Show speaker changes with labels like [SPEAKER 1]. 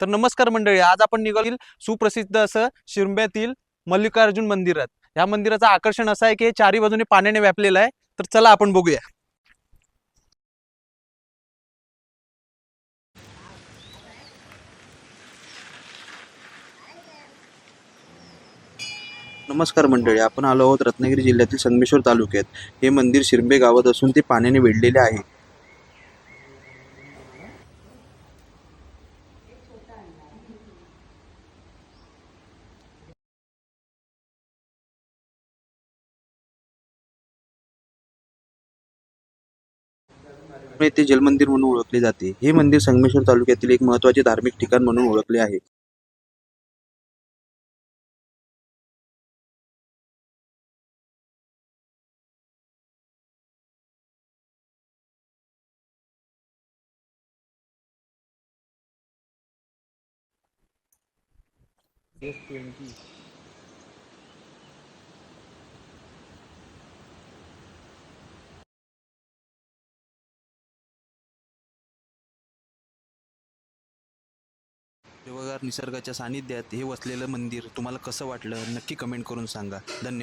[SPEAKER 1] तर नमस्कार मंडळी आज आपण निघाल सुप्रसिद्ध असं शिरंब्यातील मल्लिकार्जुन मंदिरात. या मंदिराचं आकर्षण असं आहे की चारी बाजूने पाण्याने व्यापलेलं आहे. तर चला आपण बघूया. नमस्कार मंडळी आपण आलो आहोत रत्नागिरी जिल्ह्यातील संगमेश्वर तालुक्यात. हे मंदिर शिरबे गावात असून ते पाण्याने वेढलेले आहे. त्यामुळे ते जलमंदिर म्हणून ओळखले जाते. हे मंदिर संगमेश्वर तालुक्यातील एक महत्त्वाचे धार्मिक ठिकाण म्हणून ओळखले आहे. देवगार निसर्गाच्या सानिध्यात हे वसलेलं मंदिर तुम्हाला कसं वाटलं? नक्की कमेंट करून सांगा. धन्यवाद.